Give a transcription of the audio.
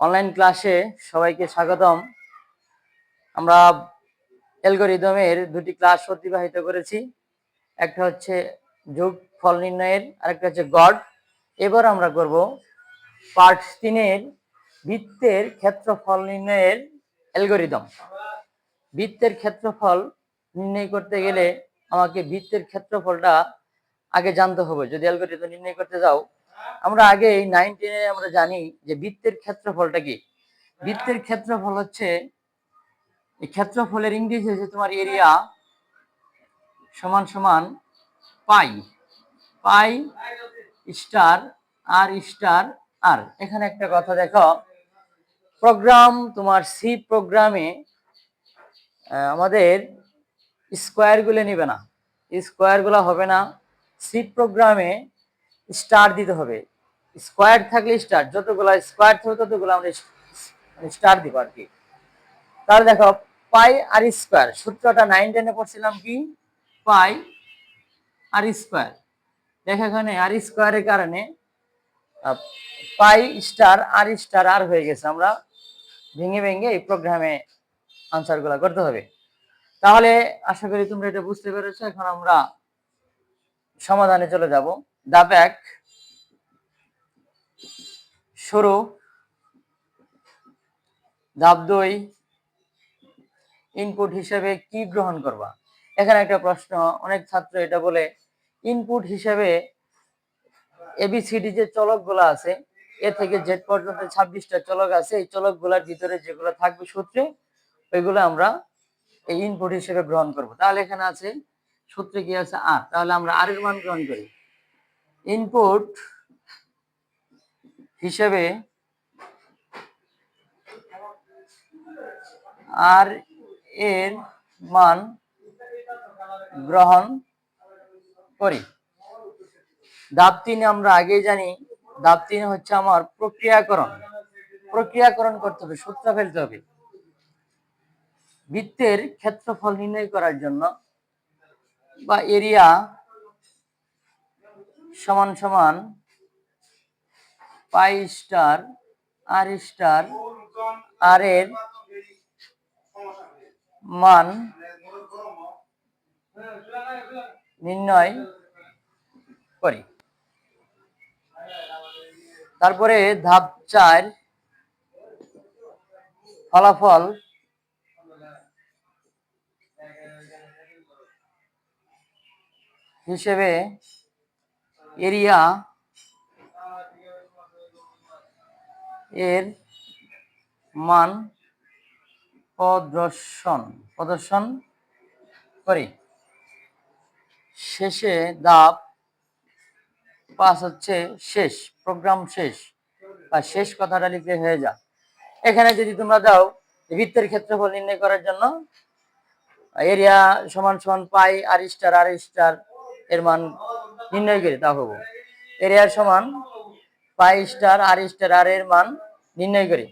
Online ক্লাসে সবাইকে স্বাগতম। আমরা অ্যালগোরিদমের দুটি ক্লাস অতিবাহিত করেছি। একটা হচ্ছে যোগ, ফল নির্ণয়ের, আরেকটা হচ্ছে গড। এবার আমরা করব পার্ট তিনের বৃত্তের ক্ষেত্রফল নির্ণয়ের অ্যালগোরিদম। বৃত্তের ক্ষেত্রফল নির্ণয় করতে গেলে আমাকে বৃত্তের ক্ষেত্রফলটা আগে জানতে হবে। যদি অ্যালগোরিদম নির্ণয় করতে যাও আমরা আগে নাইন টেনে আমরা জানি যে বৃত্তের ক্ষেত্রফলটা কি? বৃত্তের ক্ষেত্রফল হচ্ছে, এই ক্ষেত্রফলের ইংরেজি হচ্ছে তোমার এরিয়া সমান সমান পাই। পাই স্টার, আর স্টার, আর। এখানে একটা কথা দেখো প্রোগ্রাম তোমার সি প্রোগ্রামে আমাদের স্কোয়ারগুলো নেবে না। স্কোয়ারগুলো হবে না। সি প্রোগ্রামে স্টার দিতে হবে। স্কোয়ার থাকলে স্টার যতগুলো স্কোয়ার থাকবে ততগুলো আমরা স্টার দিব আর কি তাহলে দেখো পাই আর স্কোয়ার সূত্রটা নাইন টেনে পড়ছিলাম কি? পাই আর স্কোয়ার দেখো এখানে আর স্কোয়ারের কারণে পাই স্টার আর স্টার আর হয়ে গেছে আমরা। ভেঙে ভেঙে এই প্রোগ্রামে আনসারগুলো করতে হবে। তাহলে আশা করি তোমরা এটা বুঝতে পেরেছ। এখন আমরা সমাধানে চলে যাব। ধাপ এক শুরু। ধাপ দুই ইনপুট হিসেবে কি গ্রহণ করবা? এখানে একটা প্রশ্ন, অনেক ছাত্র এটা বলে ইনপুট হিসেবে এবিসিডি যে চলকগুলো আছে, এ থেকে জেড পর্যন্ত ছাব্বিশটা চলক আছে, এই চলকগুলোর ভিতরে যেগুলো থাকবে সূত্রে, ওইগুলো আমরা এই ইনপুট হিসেবে গ্রহণ করব। তাহলে এখানে আছে, সূত্রে কি আছে? আর। তাহলে আমরা আর মান গ্রহণ করি। ইনপুট হিসেবে আর এর মান গ্রহণ করি। ধাপ তিনে আমরা আগেই জানি, ধাপ তিনে হচ্ছে আমার প্রক্রিয়াকরণ। প্রক্রিয়াকরণ করতে হবে, সূত্র ফেলতে হবে। বৃত্তের ক্ষেত্রফল নির্ণয় করার জন্য বা এরিয়া সমান সমান পাই স্টার, আর স্টার, আর এর মান নির্ণয় করি। তারপরে ধাপ চার, ফলাফল হিসেবে এরিয়া এর মান প্রদর্শন প্রদর্শন করি। শেষে ধাপ পাঁচ হচ্ছে শেষ প্রোগ্রাম শেষ, বা শেষ কথাটা লিখলে হয়ে যা এখানে যদি তোমরা দাও বৃত্তের ক্ষেত্রফল নির্ণয় করার জন্য, এরিয়া সমান সমান পাই, আর স্টার আর স্টার এর মান নির্ণয় করি, তা হব। এরিয়ার সমান পাই স্টার, আর স্টার, আর এর মান নির্ণয় করি।